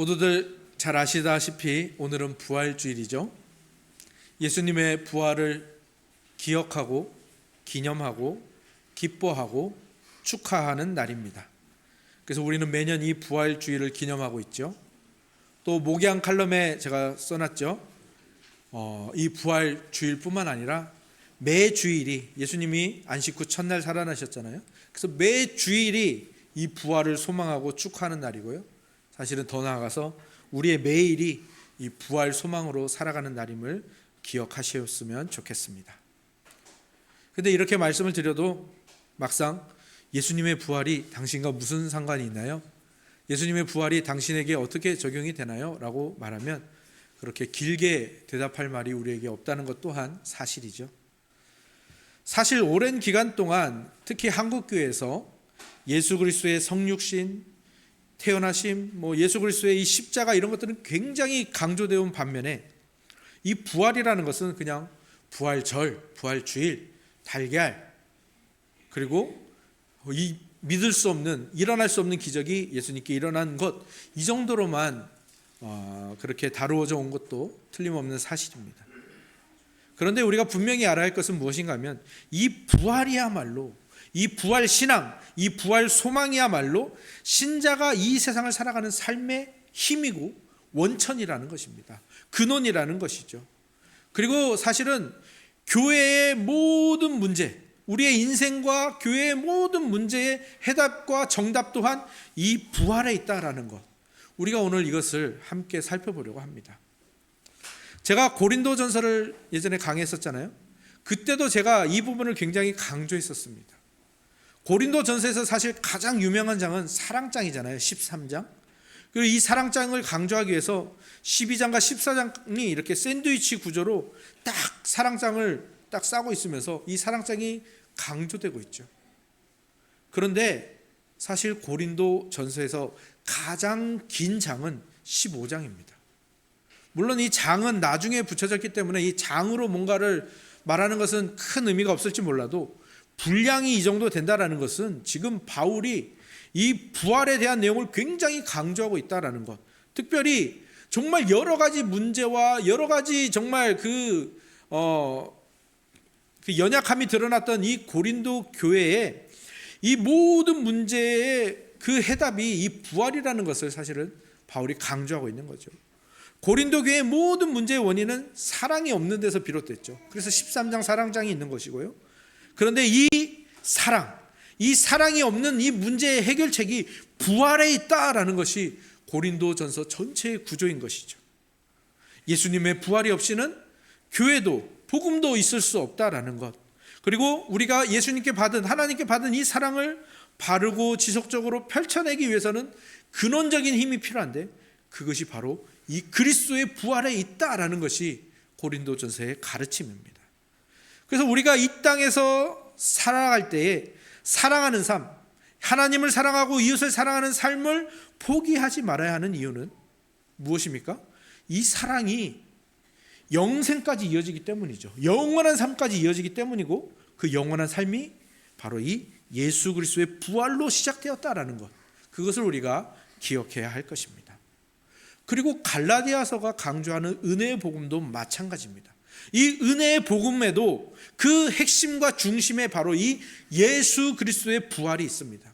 모두들 잘 아시다시피 오늘은 부활주일이죠. 예수님의 부활을 기억하고 기념하고 기뻐하고 축하하는 날입니다. 그래서 우리는 매년 이 부활주일을 기념하고 있죠. 또 목양 칼럼에 제가 써놨죠. 어, 이 부활주일뿐만 아니라 매 주일이 예수님이 안식 후 첫날 살아나셨잖아요. 그래서 매 주일이 이 부활을 소망하고 축하하는 날이고요. 사실은 더 나아가서 우리의 매일이 이 부활 소망으로 살아가는 날임을 기억하셨으면 좋겠습니다. 근데 이렇게 말씀을 드려도 막상 예수님의 부활이 당신과 무슨 상관이 있나요? 예수님의 부활이 당신에게 어떻게 적용이 되나요? 라고 말하면 그렇게 길게 대답할 말이 우리에게 없다는 것 또한 사실이죠. 사실 오랜 기간 동안 특히 한국 교회에서 예수 그리스도의 성육신, 태어나심, 뭐 예수 그리스도의 이 십자가 이런 것들은 굉장히 강조되어 온 반면에 이 부활이라는 것은 그냥 부활절, 부활주일, 달걀 그리고 이 믿을 수 없는 일어날 수 없는 기적이 예수님께 일어난 것 이 정도로만 어, 그렇게 다루어져 온 것도 틀림없는 사실입니다. 그런데 우리가 분명히 알아야 할 것은 무엇인가 하면 이 부활이야말로 이 부활 신앙, 이 부활 소망이야말로 신자가 이 세상을 살아가는 삶의 힘이고 원천이라는 것입니다. 근원이라는 것이죠. 그리고 사실은 교회의 모든 문제, 우리의 인생과 교회의 모든 문제의 해답과 정답 또한 이 부활에 있다라는 것. 우리가 오늘 이것을 함께 살펴보려고 합니다. 제가 고린도 전서를 예전에 강의했었잖아요. 그때도 제가 이 부분을 굉장히 강조했었습니다. 고린도 전서에서 사실 가장 유명한 장은 사랑장이잖아요. 13장. 그리고 이 사랑장을 강조하기 위해서 12장과 14장이 이렇게 샌드위치 구조로 딱 사랑장을 딱 싸고 있으면서 이 사랑장이 강조되고 있죠. 그런데 사실 고린도 전서에서 가장 긴 장은 15장입니다. 물론 이 장은 나중에 붙여졌기 때문에 이 장으로 뭔가를 말하는 것은 큰 의미가 없을지 몰라도 분량이 이 정도 된다라는 것은 지금 바울이 이 부활에 대한 내용을 굉장히 강조하고 있다라는 것. 특별히 정말 여러 가지 문제와 여러 가지 정말 그, 어, 그 연약함이 드러났던 이 고린도 교회에 이 모든 문제의 그 해답이 이 부활이라는 것을 사실은 바울이 강조하고 있는 거죠. 고린도 교회의 모든 문제의 원인은 사랑이 없는 데서 비롯됐죠. 그래서 13장 사랑장이 있는 것이고요. 그런데 이 사랑, 이 사랑이 없는 이 문제의 해결책이 부활에 있다라는 것이 고린도 전서 전체의 구조인 것이죠. 예수님의 부활이 없이는 교회도 복음도 있을 수 없다라는 것. 그리고 우리가 예수님께 받은 하나님께 받은 이 사랑을 바르고 지속적으로 펼쳐내기 위해서는 근원적인 힘이 필요한데 그것이 바로 이 그리스도의 부활에 있다라는 것이 고린도전서의 가르침입니다. 그래서 우리가 이 땅에서 살아갈 때에 사랑하는 삶, 하나님을 사랑하고 이웃을 사랑하는 삶을 포기하지 말아야 하는 이유는 무엇입니까? 이 사랑이 영생까지 이어지기 때문이죠. 영원한 삶까지 이어지기 때문이고 그 영원한 삶이 바로 이 예수 그리스도의 부활로 시작되었다라는 것. 그것을 우리가 기억해야 할 것입니다. 그리고 갈라디아서가 강조하는 은혜의 복음도 마찬가지입니다. 이 은혜의 복음에도 그 핵심과 중심에 바로 이 예수 그리스도의 부활이 있습니다.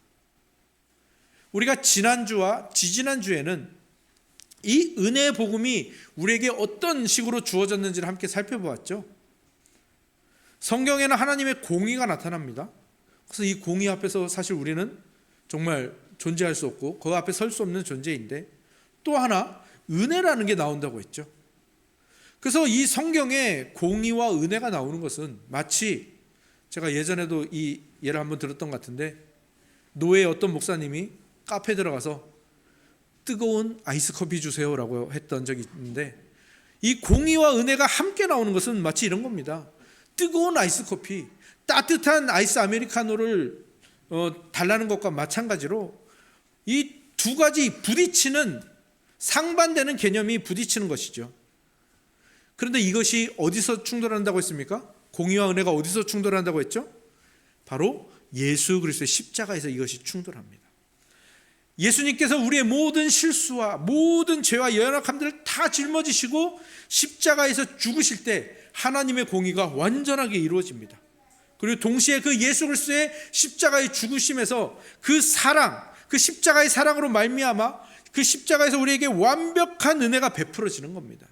우리가 지난주와 지지난주에는 이 은혜의 복음이 우리에게 어떤 식으로 주어졌는지를 함께 살펴보았죠. 성경에는 하나님의 공의가 나타납니다. 그래서 이 공의 앞에서 사실 우리는 정말 존재할 수 없고 그 앞에 설 수 없는 존재인데 또 하나 은혜라는 게 나온다고 했죠. 그래서 이 성경에 공의와 은혜가 나오는 것은 마치 제가 예전에도 이 예를 한번 들었던 것 같은데 노예 어떤 목사님이 카페 들어가서 뜨거운 아이스 커피 주세요라고 했던 적이 있는데 이 공의와 은혜가 함께 나오는 것은 마치 이런 겁니다. 뜨거운 아이스 커피, 따뜻한 아이스 아메리카노를 어, 달라는 것과 마찬가지로 이 두 가지 부딪히는 상반되는 개념이 부딪히는 것이죠. 그런데 이것이 어디서 충돌한다고 했습니까? 공의와 은혜가 어디서 충돌한다고 했죠? 바로 예수 그리스도의 십자가에서 이것이 충돌합니다. 예수님께서 우리의 모든 실수와 모든 죄와 연약함들을 다 짊어지시고 십자가에서 죽으실 때 하나님의 공의가 완전하게 이루어집니다. 그리고 동시에 그 예수 그리스도의 십자가의 죽으심에서 그 사랑, 그 십자가의 사랑으로 말미암아 그 십자가에서 우리에게 완벽한 은혜가 베풀어지는 겁니다.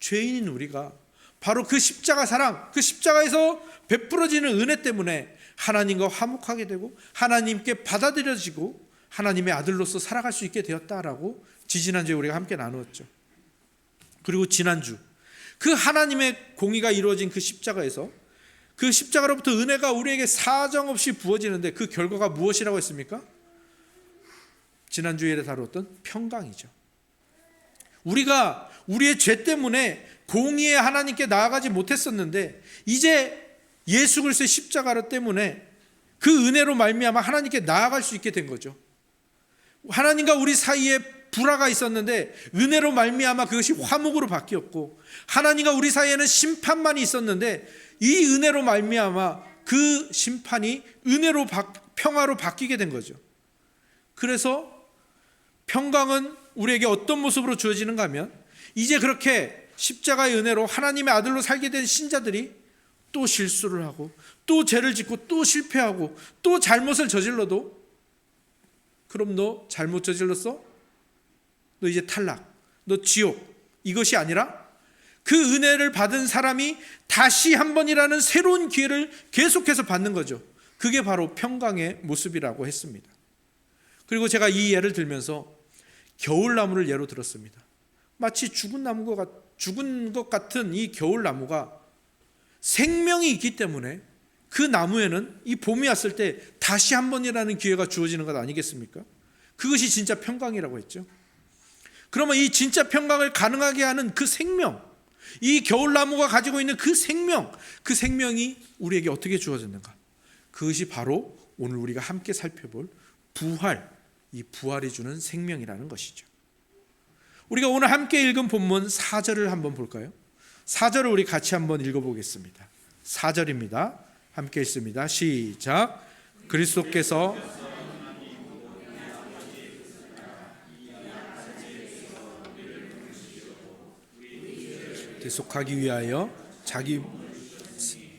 죄인인 우리가 바로 그 십자가 사랑, 그 십자가에서 베풀어지는 은혜 때문에 하나님과 화목하게 되고 하나님께 받아들여지고 하나님의 아들로서 살아갈 수 있게 되었다라고 지지난주에 우리가 함께 나누었죠. 그리고 지난주 그 하나님의 공의가 이루어진 그 십자가에서 그 십자가로부터 은혜가 우리에게 사정없이 부어지는데 그 결과가 무엇이라고 했습니까? 지난주에 다루었던 평강이죠. 우리가 우리의 죄 때문에 공의의 하나님께 나아가지 못했었는데 이제 예수 그리스도의 십자가로 때문에 그 은혜로 말미암아 하나님께 나아갈 수 있게 된 거죠. 하나님과 우리 사이에 불화가 있었는데 은혜로 말미암아 그것이 화목으로 바뀌었고 하나님과 우리 사이에는 심판만이 있었는데 이 은혜로 말미암아 그 심판이 은혜로 바, 평화로 바뀌게 된 거죠. 그래서 평강은 우리에게 어떤 모습으로 주어지는가 하면 이제 그렇게 십자가의 은혜로 하나님의 아들로 살게 된 신자들이 또 실수를 하고 또 죄를 짓고 또 실패하고 또 잘못을 저질러도 그럼 너 잘못 저질렀어? 너 이제 탈락. 너 지옥. 이것이 아니라 그 은혜를 받은 사람이 다시 한 번이라는 새로운 기회를 계속해서 받는 거죠. 그게 바로 평강의 모습이라고 했습니다. 그리고 제가 이 예를 들면서 겨울나무를 예로 들었습니다. 마치 죽은 나무가 죽은 것 같은 이 겨울나무가 생명이 있기 때문에 그 나무에는 이 봄이 왔을 때 다시 한 번이라는 기회가 주어지는 것 아니겠습니까? 그것이 진짜 평강이라고 했죠. 그러면 이 진짜 평강을 가능하게 하는 그 생명, 이 겨울나무가 가지고 있는 그 생명, 그 생명이 우리에게 어떻게 주어졌는가? 그것이 바로 오늘 우리가 함께 살펴볼 부활, 이 부활이 주는 생명이라는 것이죠. 우리가 오늘 함께 읽은 본문 4절을 한번 볼까요? 4절을 우리 같이 한번 읽어보겠습니다. 4절입니다. 함께 읽습니다. 시작. 그리스도께서 대속하기 위하여 자기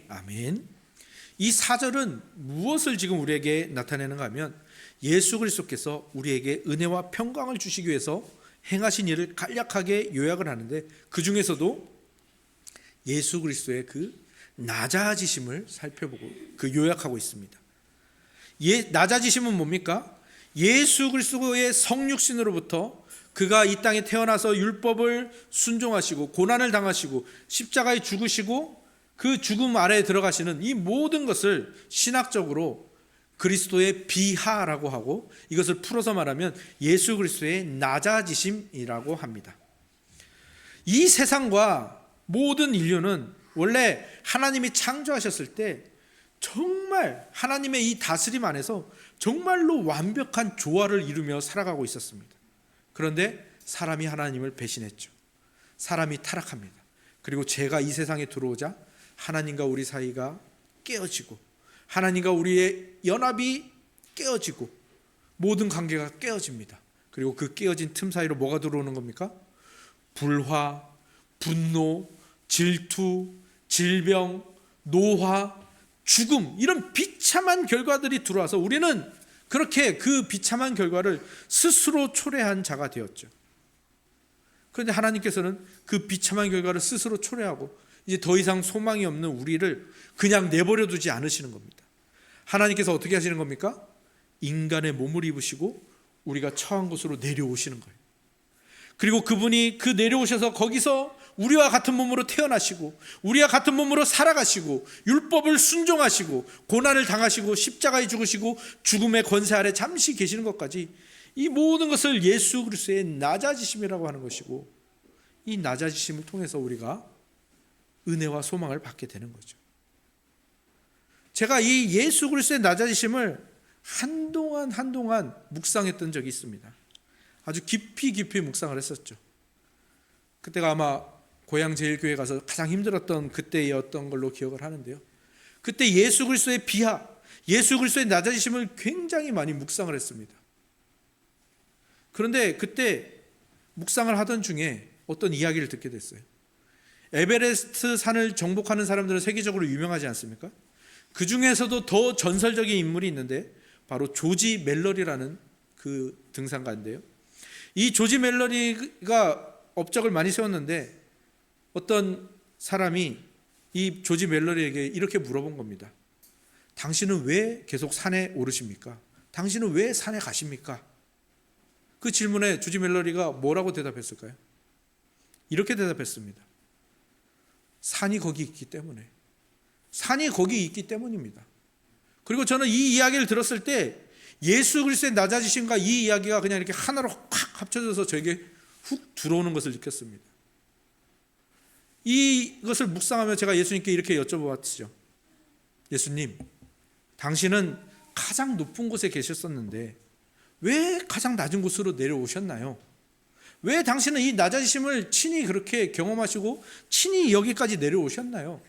아멘. 이 사절은 무엇을 지금 우리에게 나타내는가 하면 예수 그리스도께서 우리에게 은혜와 평강을 주시기 위해서 행하신 일을 간략하게 요약을 하는데 그 중에서도 예수 그리스도의 그 낮아지심을 살펴보고 그 요약하고 있습니다. 예, 낮아지심은 뭡니까? 예수 그리스도의 성육신으로부터 그가 이 땅에 태어나서 율법을 순종하시고 고난을 당하시고 십자가에 죽으시고 그 죽음 아래에 들어가시는 이 모든 것을 신학적으로 그리스도의 비하라고 하고 이것을 풀어서 말하면 예수 그리스도의 낮아지심이라고 합니다. 이 세상과 모든 인류는 원래 하나님이 창조하셨을 때 정말 하나님의 이 다스림 안에서 정말로 완벽한 조화를 이루며 살아가고 있었습니다. 그런데 사람이 하나님을 배신했죠. 사람이 타락합니다. 그리고 죄가 이 세상에 들어오자 하나님과 우리 사이가 깨어지고 하나님과 우리의 연합이 깨어지고 모든 관계가 깨어집니다. 그리고 그 깨어진 틈 사이로 뭐가 들어오는 겁니까? 불화, 분노, 질투, 질병, 노화, 죽음 이런 비참한 결과들이 들어와서 우리는 그렇게 그 비참한 결과를 스스로 초래한 자가 되었죠. 그런데 하나님께서는 그 비참한 결과를 스스로 초래하고 이제 더 이상 소망이 없는 우리를 그냥 내버려 두지 않으시는 겁니다. 하나님께서 어떻게 하시는 겁니까? 인간의 몸을 입으시고 우리가 처한 곳으로 내려오시는 거예요. 그리고 그분이 그 내려오셔서 거기서 우리와 같은 몸으로 태어나시고 우리와 같은 몸으로 살아가시고 율법을 순종하시고 고난을 당하시고 십자가에 죽으시고 죽음의 권세 아래 잠시 계시는 것까지 이 모든 것을 예수 그리스도의 낮아지심이라고 하는 것이고 이 낮아지심을 통해서 우리가 은혜와 소망을 받게 되는 거죠. 제가 이 예수 그리스도의 낮아지심을 한동안 한동안 묵상했던 적이 있습니다. 아주 깊이 깊이 묵상을 했었죠. 그때가 아마 고향 제일교회 가서 가장 힘들었던 그때였던 걸로 기억을 하는데요. 그때 예수 그리스도의 비하, 예수 그리스도의 낮아지심을 굉장히 많이 묵상을 했습니다. 그런데 그때 묵상을 하던 중에 어떤 이야기를 듣게 됐어요. 에베레스트 산을 정복하는 사람들은 세계적으로 유명하지 않습니까? 그 중에서도 더 전설적인 인물이 있는데 바로 조지 멜러리라는 그 등산가인데요. 이 조지 멜러리가 업적을 많이 세웠는데 어떤 사람이 이 조지 멜러리에게 이렇게 물어본 겁니다. 당신은 왜 계속 산에 오르십니까? 당신은 왜 산에 가십니까? 그 질문에 조지 멜러리가 뭐라고 대답했을까요? 이렇게 대답했습니다. 산이 거기 있기 때문에. 산이 거기 있기 때문입니다. 그리고 저는 이 이야기를 들었을 때 예수 그리스도의 낮아지심과 이 이야기가 그냥 이렇게 하나로 확 합쳐져서 저에게 훅 들어오는 것을 느꼈습니다. 이것을 묵상하며 제가 예수님께 이렇게 여쭤보았죠. 예수님, 당신은 가장 높은 곳에 계셨었는데 왜 가장 낮은 곳으로 내려오셨나요? 왜 당신은 이 낮아지심을 친히 그렇게 경험하시고 친히 여기까지 내려오셨나요?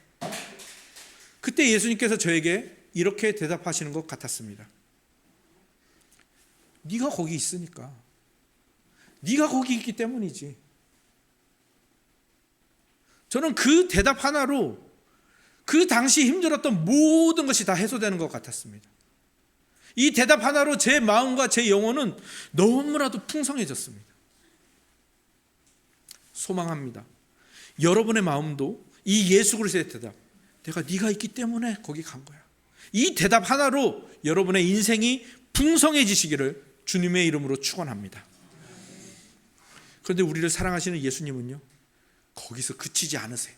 그때 예수님께서 저에게 이렇게 대답하시는 것 같았습니다. 네가 거기 있으니까. 네가 거기 있기 때문이지. 저는 그 대답 하나로 그 당시 힘들었던 모든 것이 다 해소되는 것 같았습니다. 이 대답 하나로 제 마음과 제 영혼은 너무나도 풍성해졌습니다. 소망합니다. 여러분의 마음도 이 예수 그리스도의 대답, 내가 네가 있기 때문에 거기 간 거야. 이 대답 하나로 여러분의 인생이 풍성해지시기를 주님의 이름으로 축원합니다. 그런데 우리를 사랑하시는 예수님은요. 거기서 그치지 않으세요.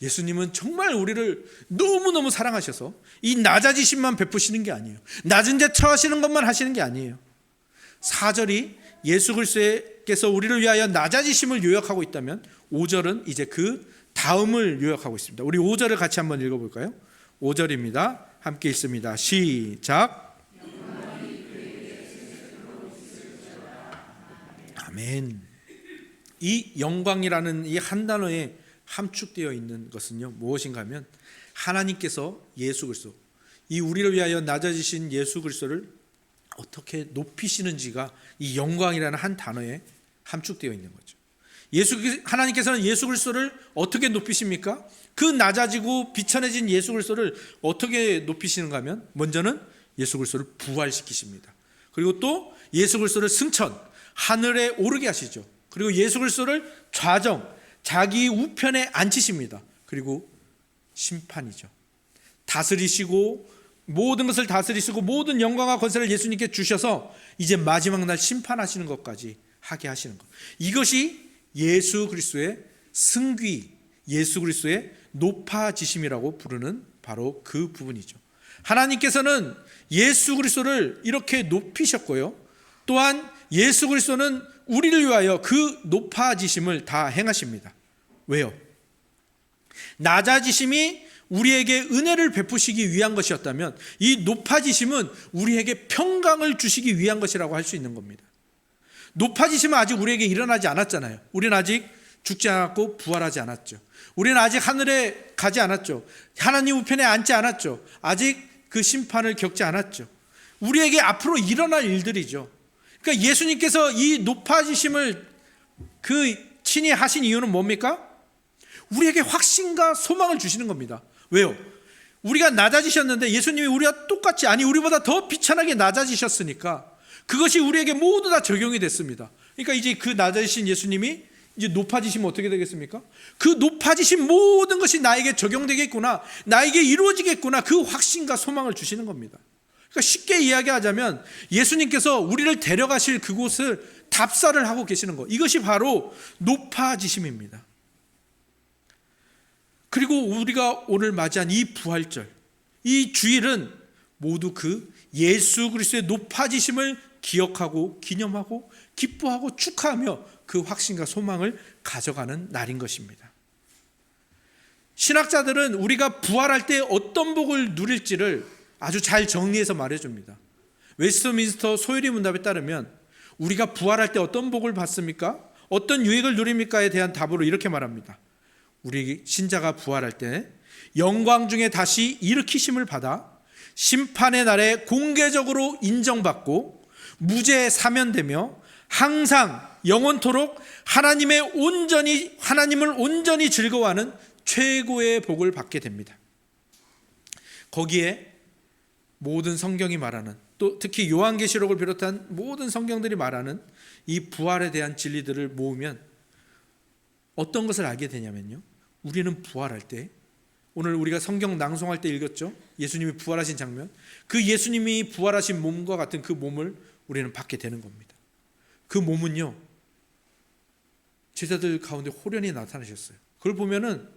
예수님은 정말 우리를 너무너무 사랑하셔서 이 낮아지심만 베푸시는 게 아니에요. 낮은 데 처하시는 것만 하시는 게 아니에요. 4절이 예수 그리스도께서 우리를 위하여 낮아지심을 요약하고 있다면 5절은 이제 그 다음을 요약하고 있습니다. 우리 5절을 같이 한번 읽어 볼까요? 5절입니다. 함께 읽습니다. 시작. 아멘. 이 영광이라는 이 한 단어에 함축되어 있는 것은요 무엇인가 하면 하나님께서 예수 그리스도 이 우리를 위하여 낮아지신 예수 그리스도를 어떻게 높이시는지가 이 영광이라는 한 단어에 함축되어 있는 거죠. 예수 하나님께서는 예수 그리스도를 어떻게 높이십니까? 그 낮아지고 비천해진 예수 그리스도를 어떻게 높이시는가 하면 먼저는 예수 그리스도를 부활시키십니다. 그리고 또 예수 그리스도를 승천 하늘에 오르게 하시죠. 그리고 예수 그리스도를 좌정 자기 우편에 앉히십니다. 그리고 심판이죠. 다스리시고 모든 것을 다스리시고 모든 영광과 권세를 예수님께 주셔서 이제 마지막 날 심판하시는 것까지 하게 하시는 것. 이것이 예수 그리스도의 승귀, 예수 그리스도의 높아지심이라고 부르는 바로 그 부분이죠. 하나님께서는 예수 그리스도를 이렇게 높이셨고요. 또한 예수 그리스도는 우리를 위하여 그 높아지심을 다 행하십니다. 왜요? 낮아지심이 우리에게 은혜를 베푸시기 위한 것이었다면 이 높아지심은 우리에게 평강을 주시기 위한 것이라고 할 수 있는 겁니다. 높아지심은 아직 우리에게 일어나지 않았잖아요. 우리는 아직 죽지 않았고 부활하지 않았죠. 우리는 아직 하늘에 가지 않았죠. 하나님 우편에 앉지 않았죠. 아직 그 심판을 겪지 않았죠. 우리에게 앞으로 일어날 일들이죠. 그러니까 예수님께서 이 높아지심을 그 친히 하신 이유는 뭡니까? 우리에게 확신과 소망을 주시는 겁니다. 왜요? 우리가 낮아지셨는데 예수님이 우리와 똑같이 아니 우리보다 더 비천하게 낮아지셨으니까 그것이 우리에게 모두 다 적용이 됐습니다. 그러니까 이제 그 낮아지신 예수님이 이제 높아지시면 어떻게 되겠습니까? 그 높아지신 모든 것이 나에게 적용되겠구나, 나에게 이루어지겠구나 그 확신과 소망을 주시는 겁니다. 그러니까 쉽게 이야기하자면 예수님께서 우리를 데려가실 그곳을 답사를 하고 계시는 것. 이것이 바로 높아지심입니다. 그리고 우리가 오늘 맞이한 이 부활절, 이 주일은 모두 그 예수 그리스도의 높아지심을 기억하고 기념하고 기뻐하고 축하하며 그 확신과 소망을 가져가는 날인 것입니다. 신학자들은 우리가 부활할 때 어떤 복을 누릴지를 아주 잘 정리해서 말해줍니다. 웨스트민스터 소율이 문답에 따르면 우리가 부활할 때 어떤 복을 받습니까? 어떤 유익을 누립니까에 대한 답으로 이렇게 말합니다. 우리 신자가 부활할 때 영광 중에 다시 일으키심을 받아 심판의 날에 공개적으로 인정받고 무죄 사면되며 항상 영원토록 하나님의 온전히 하나님을 온전히 즐거워하는 최고의 복을 받게 됩니다. 거기에 모든 성경이 말하는 또 특히 요한계시록을 비롯한 모든 성경들이 말하는 이 부활에 대한 진리들을 모으면 어떤 것을 알게 되냐면요. 우리는 부활할 때 오늘 우리가 성경 낭송할 때 읽었죠. 예수님이 부활하신 장면. 그 예수님이 부활하신 몸과 같은 그 몸을 우리는 받게 되는 겁니다. 그 몸은요. 제자들 가운데 호련히 나타나셨어요. 그걸 보면은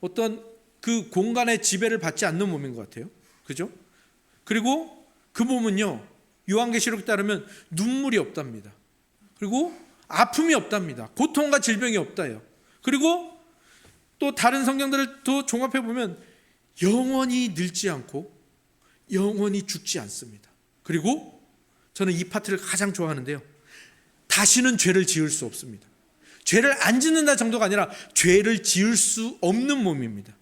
어떤 그 공간의 지배를 받지 않는 몸인 것 같아요. 그죠? 그리고 그 몸은요. 요한계시록에 따르면 눈물이 없답니다. 그리고 아픔이 없답니다. 고통과 질병이 없다요. 그리고 또 다른 성경들을 또 종합해 보면 영원히 늙지 않고 영원히 죽지 않습니다. 그리고 저는 이 파트를 가장 좋아하는데요. 다시는 죄를 지을 수 없습니다. 죄를 안 짓는다 정도가 아니라 죄를 지을 수 없는 몸입니다.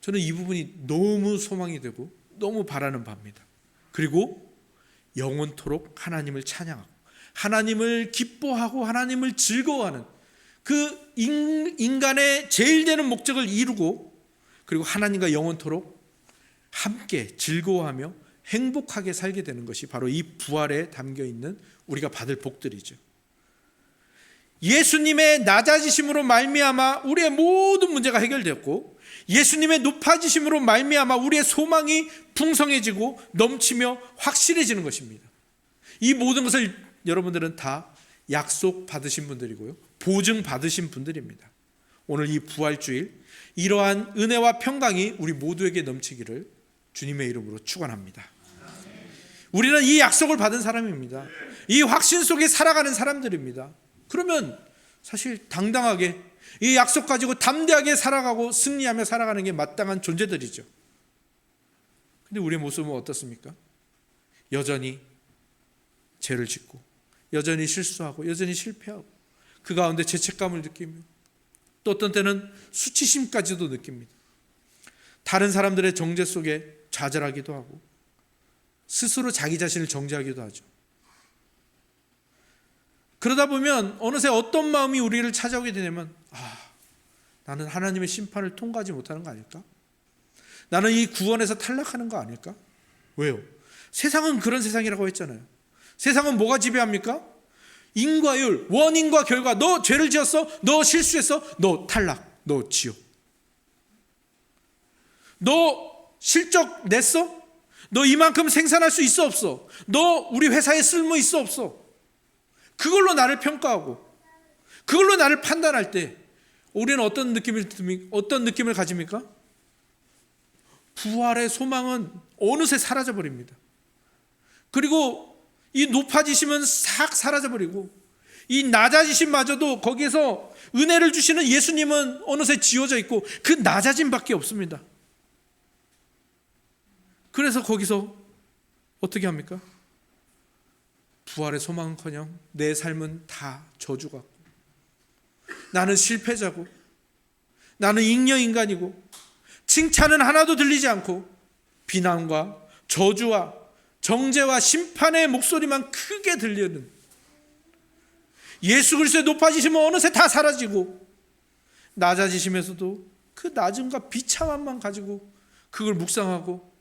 저는 이 부분이 너무 소망이 되고 너무 바라는 바입니다. 그리고 영원토록 하나님을 찬양하고 하나님을 기뻐하고 하나님을 즐거워하는 그 인간의 제일 되는 목적을 이루고 그리고 하나님과 영원토록 함께 즐거워하며 행복하게 살게 되는 것이 바로 이 부활에 담겨 있는 우리가 받을 복들이죠. 예수님의 낮아지심으로 말미암아 우리의 모든 문제가 해결되었고 예수님의 높아지심으로 말미암아 우리의 소망이 풍성해지고 넘치며 확실해지는 것입니다. 이 모든 것을 여러분들은 다 약속 받으신 분들이고요. 보증 받으신 분들입니다. 오늘 이 부활주일 이러한 은혜와 평강이 우리 모두에게 넘치기를 주님의 이름으로 축원합니다. 우리는 이 약속을 받은 사람입니다. 이 확신 속에 살아가는 사람들입니다. 그러면 사실 당당하게 이 약속 가지고 담대하게 살아가고 승리하며 살아가는 게 마땅한 존재들이죠. 근데 우리의 모습은 어떻습니까? 여전히 죄를 짓고 여전히 실수하고 여전히 실패하고 그 가운데 죄책감을 느끼며 또 어떤 때는 수치심까지도 느낍니다. 다른 사람들의 정죄 속에 좌절하기도 하고 스스로 자기 자신을 정죄하기도 하죠. 그러다 보면 어느새 어떤 마음이 우리를 찾아오게 되냐면 아, 나는 하나님의 심판을 통과하지 못하는 거 아닐까? 나는 이 구원에서 탈락하는 거 아닐까? 왜요? 세상은 그런 세상이라고 했잖아요. 세상은 뭐가 지배합니까? 인과율, 원인과 결과. 너 죄를 지었어? 너 실수했어? 너 탈락. 너 지옥. 너 실적 냈어? 너 이만큼 생산할 수 있어 없어? 너 우리 회사에 쓸모 있어 없어? 그걸로 나를 평가하고 그걸로 나를 판단할 때 우리는 어떤 느낌을 어떤 느낌을 가집니까? 부활의 소망은 어느새 사라져 버립니다. 그리고 이 높아지심은 싹 사라져 버리고 이 낮아지심마저도 거기에서 은혜를 주시는 예수님은 어느새 지워져 있고 그 낮아짐밖에 없습니다. 그래서 거기서 어떻게 합니까? 부활의 소망은커녕 내 삶은 다 저주 같고 나는 실패자고 나는 잉여 인간이고 칭찬은 하나도 들리지 않고 비난과 저주와 정죄와 심판의 목소리만 크게 들리는 예수 그리스도의 높아지시면 어느새 다 사라지고 낮아지시면서도 그 낮음과 비참함만 가지고 그걸 묵상하고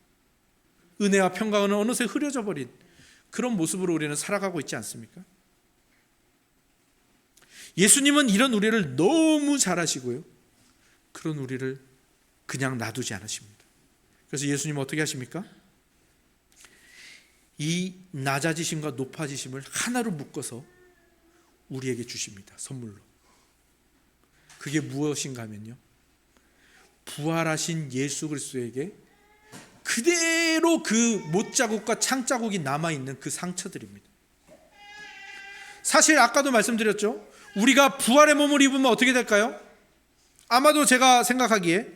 은혜와 평강은 어느새 흐려져 버린 그런 모습으로 우리는 살아가고 있지 않습니까? 예수님은 이런 우리를 너무 잘 아시고요. 그런 우리를 그냥 놔두지 않으십니다. 그래서 예수님은 어떻게 하십니까? 이 낮아지심과 높아지심을 하나로 묶어서 우리에게 주십니다. 선물로. 그게 무엇인가 하면요. 부활하신 예수 그리스도에게 그대로 그 못자국과 창자국이 남아 있는 그 상처들입니다. 사실 아까도 말씀드렸죠. 우리가 부활의 몸을 입으면 어떻게 될까요? 아마도 제가 생각하기에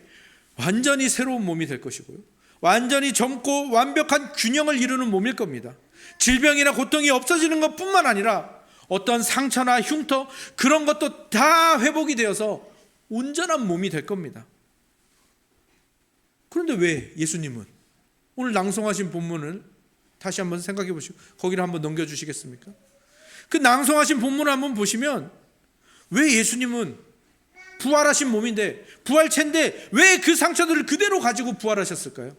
완전히 새로운 몸이 될 것이고요. 완전히 젊고 완벽한 균형을 이루는 몸일 겁니다. 질병이나 고통이 없어지는 것 뿐만 아니라 어떤 상처나 흉터 그런 것도 다 회복이 되어서 온전한 몸이 될 겁니다. 그런데 왜 예수님은 오늘 낭송하신 본문을 다시 한번 생각해 보시고 거기를 한번 넘겨 주시겠습니까? 그 낭송하신 본문을 한번 보시면 왜 예수님은 부활하신 몸인데 부활체인데 왜 그 상처들을 그대로 가지고 부활하셨을까요?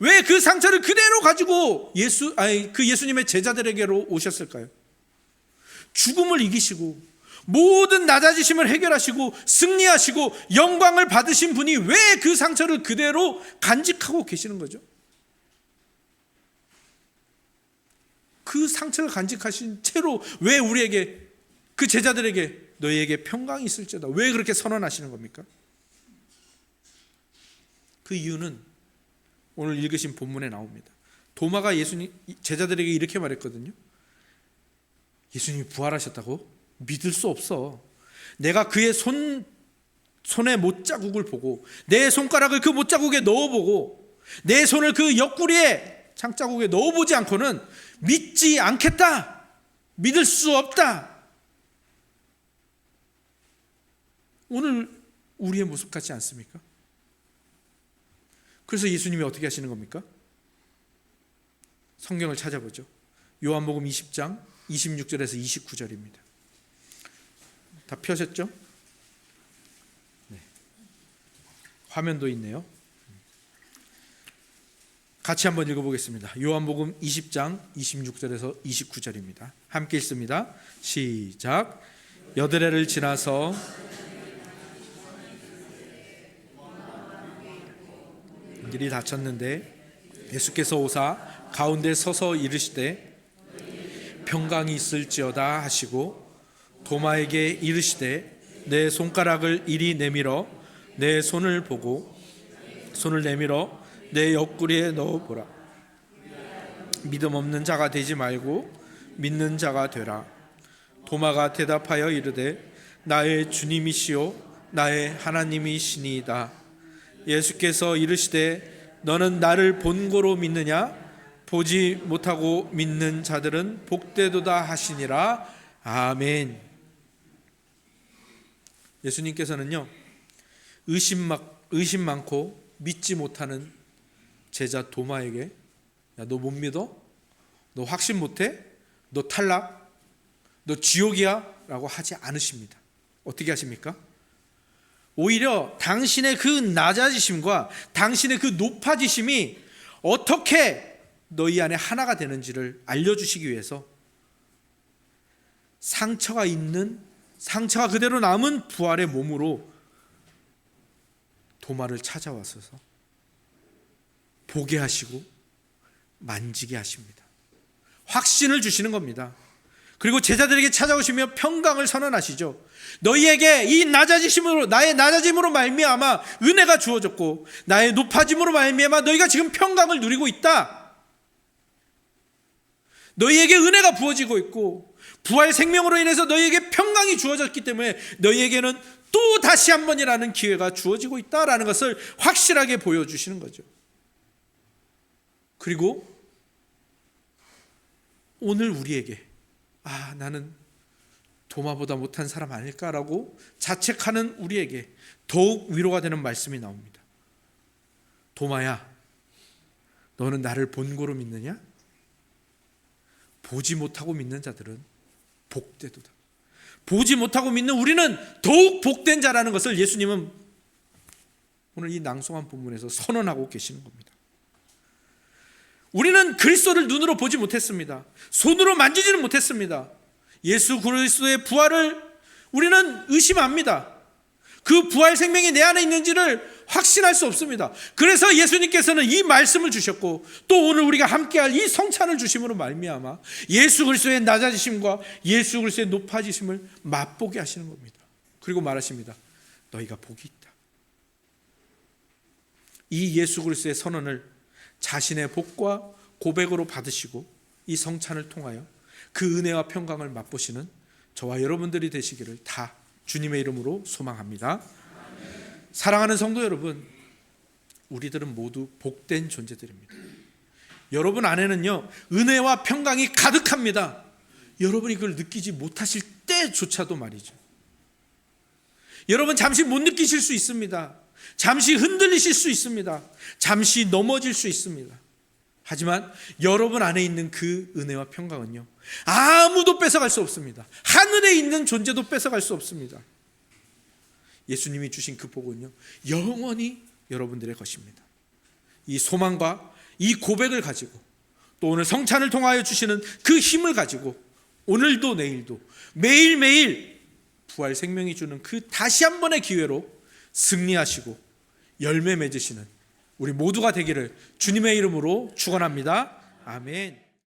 왜 그 상처를 그대로 가지고 예수 아니 그 예수님의 제자들에게로 오셨을까요? 죽음을 이기시고 모든 낮아지심을 해결하시고 승리하시고 영광을 받으신 분이 왜 그 상처를 그대로 간직하고 계시는 거죠? 그 상처를 간직하신 채로 왜 우리에게 그 제자들에게 너희에게 평강이 있을지어다 왜 그렇게 선언하시는 겁니까? 그 이유는 오늘 읽으신 본문에 나옵니다. 도마가 예수님 제자들에게 이렇게 말했거든요. 예수님이 부활하셨다고 믿을 수 없어. 내가 그의 손 손의 못자국을 보고 내 손가락을 그 못자국에 넣어보고 내 손을 그 옆구리에 장자국에 넣어보지 않고는 믿지 않겠다. 믿을 수 없다. 오늘 우리의 모습 같지 않습니까? 그래서 예수님이 어떻게 하시는 겁니까? 성경을 찾아보죠. 요한복음 20장 26절에서 29절입니다. 다 펴셨죠? 네. 화면도 있네요. 같이 한번 읽어보겠습니다. 요한복음 20장 26절에서 29절입니다. 함께 읽습니다. 시작. 여드레를 지나서 길이 닫혔는데 예수께서 오사 가운데 서서 이르시되 평강이 있을지어다 하시고 도마에게 이르시되 내 손가락을 이리 내밀어 내 손을 보고 손을 내밀어 내 옆구리에 넣어 보라. 믿음 없는 자가 되지 말고 믿는 자가 되라. 도마가 대답하여 이르되 나의 주님이시요 나의 하나님이시니이다. 예수께서 이르시되 너는 나를 본고로 믿느냐? 보지 못하고 믿는 자들은 복되도다 하시니라. 아멘. 예수님께서는요 의심 막 의심 많고 믿지 못하는 제자 도마에게 야 너 못 믿어? 너 확신 못해? 너 탈락? 너 지옥이야?라고 하지 않으십니다. 어떻게 하십니까? 오히려 당신의 그 낮아지심과 당신의 그 높아지심이 어떻게 너희 안에 하나가 되는지를 알려주시기 위해서 상처가 있는 상처가 그대로 남은 부활의 몸으로 도마를 찾아와서서 보게 하시고 만지게 하십니다. 확신을 주시는 겁니다. 그리고 제자들에게 찾아오시며 평강을 선언하시죠. 너희에게 이 낮아지심으로 나의 낮아짐으로 말미암아 은혜가 주어졌고 나의 높아짐으로 말미암아 너희가 지금 평강을 누리고 있다. 너희에게 은혜가 부어지고 있고 부활 생명으로 인해서 너희에게 평강이 주어졌기 때문에 너희에게는 또 다시 한 번이라는 기회가 주어지고 있다라는 것을 확실하게 보여주시는 거죠. 그리고 오늘 우리에게 아 나는 도마보다 못한 사람 아닐까라고 자책하는 우리에게 더욱 위로가 되는 말씀이 나옵니다. 도마야, 너는 나를 본고로 믿느냐? 보지 못하고 믿는 자들은 복되도다. 보지 못하고 믿는 우리는 더욱 복된 자라는 것을 예수님은 오늘 이 낭송한 본문에서 선언하고 계시는 겁니다. 우리는 그리스도를 눈으로 보지 못했습니다. 손으로 만지지는 못했습니다. 예수 그리스도의 부활을 우리는 의심합니다. 그 부활 생명이 내 안에 있는지를 확신할 수 없습니다. 그래서 예수님께서는 이 말씀을 주셨고 또 오늘 우리가 함께할 이 성찬을 주심으로 말미암아 예수 그리스도의 낮아지심과 예수 그리스도의 높아지심을 맛보게 하시는 겁니다. 그리고 말하십니다. 너희가 복이 있다. 이 예수 그리스도의 선언을 자신의 복과 고백으로 받으시고 이 성찬을 통하여 그 은혜와 평강을 맛보시는 저와 여러분들이 되시기를 다 주님의 이름으로 소망합니다. 사랑하는 성도 여러분, 우리들은 모두 복된 존재들입니다. 여러분 안에는요, 은혜와 평강이 가득합니다. 여러분이 그걸 느끼지 못하실 때조차도 말이죠. 여러분 잠시 못 느끼실 수 있습니다. 잠시 흔들리실 수 있습니다. 잠시 넘어질 수 있습니다. 하지만 여러분 안에 있는 그 은혜와 평강은요. 아무도 뺏어갈 수 없습니다. 하늘에 있는 존재도 뺏어갈 수 없습니다. 예수님이 주신 그 복은요. 영원히 여러분들의 것입니다. 이 소망과 이 고백을 가지고 또 오늘 성찬을 통하여 주시는 그 힘을 가지고 오늘도 내일도 매일매일 부활 생명이 주는 그 다시 한 번의 기회로 승리하시고 열매 맺으시는 우리 모두가 되기를 주님의 이름으로 축원합니다. 아멘.